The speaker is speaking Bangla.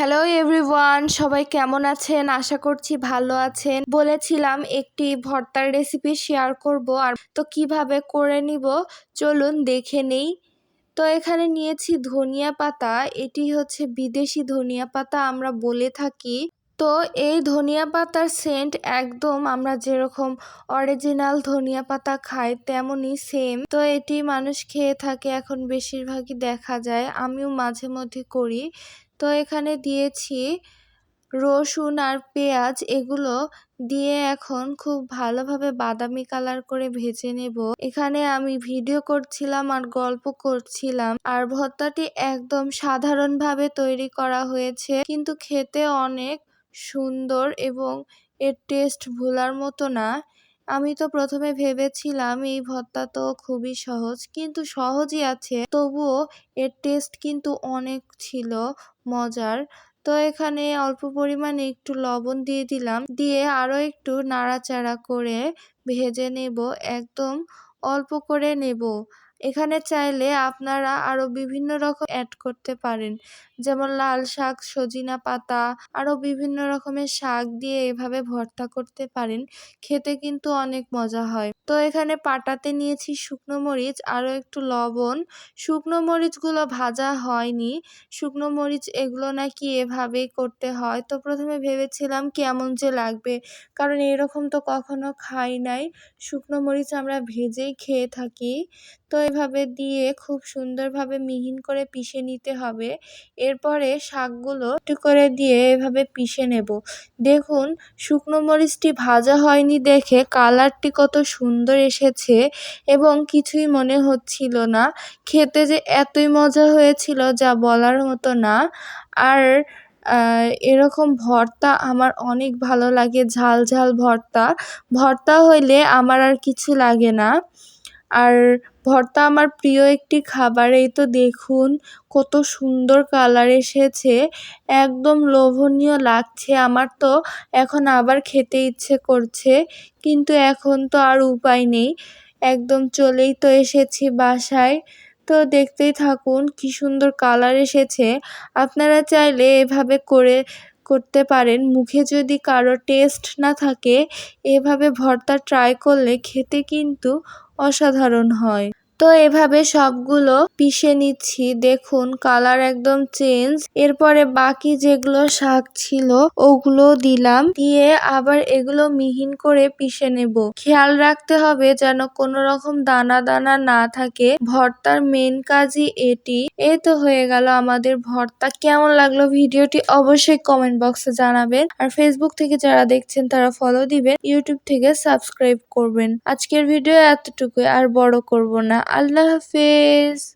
হ্যালো এভরিওয়ান সবাই কেমন আছেন? আশা করছি ভালো আছেন। বলেছিলাম একটি ভর্তার রেসিপি শেয়ার করব। আর তো কীভাবে করে নিব? চলুন দেখে নেই। তো এখানে নিয়েছি ধনিয়া পাতা। এটি হচ্ছে বিদেশি ধনিয়া পাতা, আমরা বলে থাকি। তো এই ধনিয়া পাতার সেন্ট একদম আমরা যেরকম অরিজিনাল ধনিয়া পাতা খাই, তেমনই সেম তো এটি মানুষ খেয়ে থাকে, এখন বেশিরভাগই দেখা যায়। আমিও মাঝে মধ্যে করি। তো এখানে দিয়েছি রসুন আর পেঁয়াজ। এগুলো দিয়ে এখন খুব ভালোভাবে বাদামি কালার করে ভেজে নেব। এখানে আমি ভিডিও করছিলাম আর গল্প করছিলাম। আর ভর্তাটি একদম সাধারণভাবে তৈরি করা হয়েছে, কিন্তু খেতে অনেক সুন্দর এবং এর টেস্ট ভোলার মতো না। আমি তো প্রথমে ভেবেছিলাম এই ভর্তা তো খুবই সহজ, কিন্তু সহজই আছে। তবুও এর টেস্ট কিন্তু অনেক ছিল মজার। তো এখানে অল্প পরিমাণে একটু লবণ দিয়ে দিলাম, দিয়ে আরও একটু নাড়াচাড়া করে ভেজে নেব, একদম অল্প করে নেব। এখানে চাইলে আপনারা আরও বিভিন্ন রকম অ্যাড করতে পারেন। যেমন লাল শাক, সজিনা পাতা আরও বিভিন্ন রকমের শাক দিয়ে এভাবে ভর্তা করতে পারেন। খেতে কিন্তু অনেক মজা হয়। তো এখানে পাটাতে নিয়েছি শুকনো মরিচ আরও একটু লবণ। শুকনো মরিচগুলো ভাজা হয়নি। শুকনো মরিচ এগুলো নাকি এভাবেই করতে হয়। তো প্রথমে ভেবেছিলাম কেমন যে লাগবে, কারণ এরকম তো কখনো খাই নাই। শুকনো মরিচ আমরা ভেজেই খেয়ে থাকি। তো এভাবে দিয়ে খুব সুন্দরভাবে মিহিন করে পিষে নিতে হবে। এরপরে শাকগুলো একটু করে দিয়ে এভাবে পিষে নেব। দেখুন, শুকনো মরিচটি ভাজা হয়নি দেখে কালারটি কত সুন্দর এসেছে এবং কিছুই মনে হচ্ছিল না। খেতে যে এতই মজা হয়েছিল যা বলার মতো না। আর এরকম ভর্তা আমার অনেক ভালো লাগে, ঝাল ঝাল ভর্তা। ভর্তা হইলে আমার আর কিছু লাগে না। আর ভর্তা আমার প্রিয় একটি খাবার। এই তো দেখুন কত সুন্দর কালার এসেছে। একদম লোভনীয় লাগছে আমার তো। এখন আবার খেতে ইচ্ছে করছে, কিন্তু এখন তো আর উপায় নেই। একদম চলেই তো এসেছি বাসায়। তো দেখতেই থাকুন কি সুন্দর কালার এসেছে। আপনারা চাইলে এভাবে করে, করতে পারেন। মুখে যদি কারও টেস্ট না থাকে, এভাবে ভর্তা ট্রাই করলে খেতে কিন্তু অসাধারণ হয়। তো এভাবে সবগুলো পিষে নিচ্ছি। দেখুন কালার একদম চেঞ্জ এরপরে বাকি যেগুলো শাক ছিল, ওগুলো দিলাম। দিয়ে আবার এগুলো মিহিন করে পিষে নেব। খেয়াল রাখতে হবে যেন কোনো রকম দানা দানা না থাকে। ভর্তার মেন কাজই এটি। এই তো হয়ে গেল আমাদের ভর্তা। কেমন লাগল ভিডিওটি অবশ্যই কমেন্ট বক্সে জানাবেন। আর ফেসবুক থেকে যারা দেখছেন, তারা ফলো দিবেন। ইউটিউব থেকে সাবস্ক্রাইব করবেন। আজকের ভিডিও এতটুকু আর বড় করব না। আল্লাহ হাফেজ